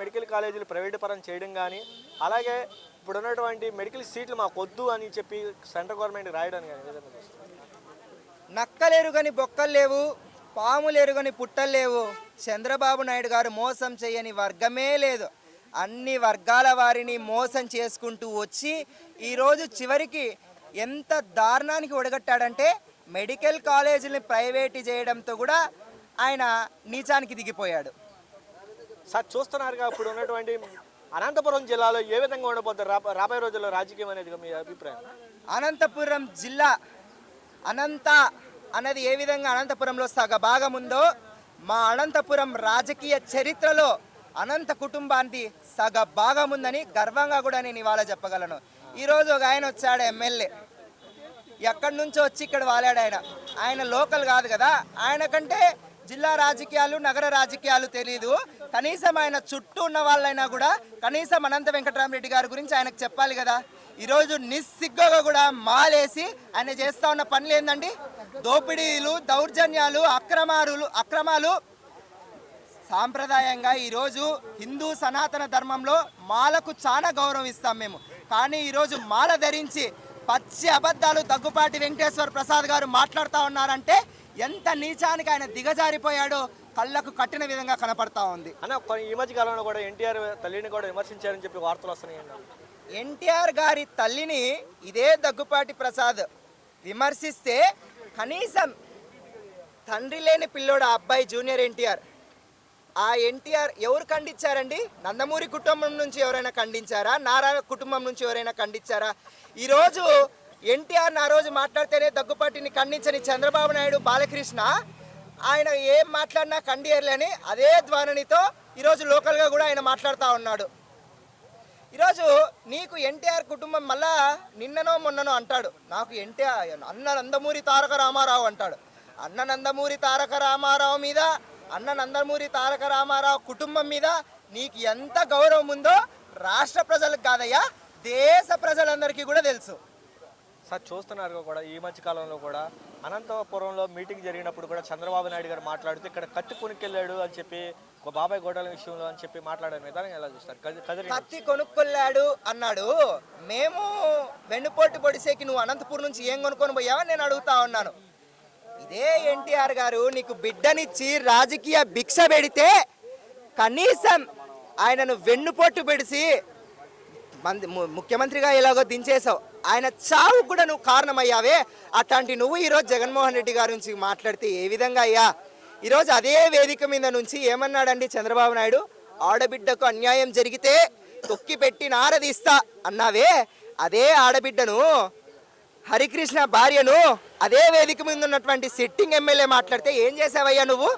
Medical కాలేజీలు private పరం చేయడం కానీ అలాగే ఇప్పుడు ఉన్నటువంటి మెడికల్ సీట్లు మాకు వద్దు అని చెప్పి సెంట్రల్ గవర్నమెంట్ రాయడం కానీ నక్కలేరు కానీ బొక్కలు లేవు పాములేరు కానీ పుట్టలు లేవు. చంద్రబాబు నాయుడు గారు మోసం చేయని వర్గమే లేదు. అన్ని వర్గాల వారిని మోసం చేసుకుంటూ వచ్చి ఈరోజు చివరికి ఎంత దారుణానికి ఒడగట్టాడంటే మెడికల్ కాలేజీని ప్రైవేటు చేయడంతో కూడా ఆయన నీచానికి దిగిపోయాడు. సార్ చూస్తున్నారుగా ఇప్పుడు ఉన్నటువంటి అనంతపురం జిల్లాలో ఏ విధంగా ఉండబోతారు రా- రాబోయే రోజుల్లో రాజకీయం అనేది మీ అభిప్రాయం? అనంతపురం జిల్లా అనంత అన్నది ఏ విధంగా అనంతపురంలో సగ భాగం ఉందో మా అనంతపురం రాజకీయ చరిత్రలో అనంత కుటుంబానికి సగ భాగం ఉందని గర్వంగా కూడా నేను ఇవాళ చెప్పగలను. ఈరోజు ఒక ఆయన వచ్చాడు ఎమ్మెల్యే. ఎక్కడి నుంచో వచ్చి ఇక్కడ వాలాడు ఆయన. ఆయన లోకల్ కాదు కదా. ఆయన కంటే జిల్లా రాజకీయాలు నగర రాజకీయాలు తెలియదు కనీసం ఆయన చుట్టూ ఉన్న వాళ్ళైనా కూడా కనీసం అనంత వెంకటరామరెడ్డి గారి గురించి ఆయనకు చెప్పాలి కదా. ఈరోజు నిస్సిగ్గుగా కూడా మాలేసి ఆయన చేస్తా ఉన్న పనులు ఏందండి? దోపిడీలు దౌర్జన్యాలు అక్రమారులు అక్రమాలు. సాంప్రదాయంగా ఈరోజు హిందూ సనాతన ధర్మంలో మాలకు చాలా గౌరవం ఇస్తాం మేము. కానీ ఈరోజు మాల ధరించి పచ్చి అబద్ధాలు దగ్గుపాటి వెంకటేశ్వర ప్రసాద్ గారు మాట్లాడుతూ ఉన్నారంటే ఎంత నీచానికి ఆయన దిగజారిపోయాడో కళ్ళకు కట్టిన విధంగా కనపడతా ఉంది. అన్న ఈ మధ్య కాలంలో కూడా ఎన్టీఆర్ తల్లిని కూడా విమర్శించారని చెప్పి వార్తలు వస్తున్నాయి ఎన్టీఆర్ గారి తల్లిని ఇదే దగ్గుపాటి ప్రసాద్ విమర్శిస్తే కనీసం తండ్రి లేని పిల్లోడు ఆ అబ్బాయి జూనియర్ ఎన్టీఆర్. ఆ ఎన్టీఆర్ ఎవరు ఖండించారండి? నందమూరి కుటుంబం నుంచి ఎవరైనా ఖండించారా? నారా కుటుంబం నుంచి ఎవరైనా ఖండించారా? ఈరోజు ఎన్టీఆర్ ఆ రోజు మాట్లాడితేనే దగ్గుపాటిని ఖండించని చంద్రబాబు నాయుడు బాలకృష్ణ. ఆయన ఏం మాట్లాడినా ఖండియర్లేని అదే ధ్వనితో ఈరోజు లోకల్గా కూడా ఆయన మాట్లాడుతూ ఉన్నాడు. ఈరోజు నీకు ఎన్టీఆర్ కుటుంబం మళ్ళా నిన్ననో మొన్ననో అంటాడు. నాకు ఎన్టీఆర్ అన్న నందమూరి తారక రామారావు అంటాడు. అన్న నందమూరి తారక రామారావు మీద అన్న నందమూరి తారక రామారావు కుటుంబం మీద నీకు ఎంత గౌరవం ఉందో రాష్ట్ర ప్రజలకు కాదయ్యా దేశ ప్రజలందరికీ కూడా తెలుసు. సార్ చూస్తున్నారు కూడా ఈ మధ్య కాలంలో కూడా. అనంతపురంలో మీటింగ్ జరిగినప్పుడు కూడా చంద్రబాబు నాయుడు గారు మాట్లాడుతూ ఇక్కడ కత్తి కొనుక్కెళ్ళాడు అని చెప్పి ఒక బాబాయ్ గోడల విషయంలో అని చెప్పి మాట్లాడే విధానం ఎలా చూస్తారు? కది- కత్తి కొనుక్కొల్లాడు అన్నాడు. మేము వెన్నుపోటు పొడిసేకి నువ్వు అనంతపురం నుంచి ఏం కొనుక్కొని పోయావా నేను అడుగుతా ఉన్నాను. ఇదే ఎన్టీఆర్ గారు నీకు బిడ్డనిచ్చి రాజకీయ భిక్ష పెడితే కనీసం ఆయనను వెన్నుపోటు పెడిసి ముఖ్యమంత్రిగా ఎలాగో దించేసావు ఆయన చావు కూడా నువ్వు కారణమయ్యావే. అట్లాంటి నువ్వు ఈరోజు జగన్మోహన్ రెడ్డి గారి నుంచి మాట్లాడితే ఏ విధంగా అయ్యా? ఈరోజు అదే వేదిక మీద నుంచి ఏమన్నాడండి చంద్రబాబు నాయుడు? ఆడబిడ్డకు అన్యాయం జరిగితే తొక్కి పెట్టి నారదీస్తా అన్నావే. అదే ఆడబిడ్డను హరికృష్ణ భార్యను అదే వేదిక మీద ఉన్నటువంటి సిట్టింగ్ ఎమ్మెల్యే మాట్లాడితే ఏం చేసావయ్యా నువ్వు?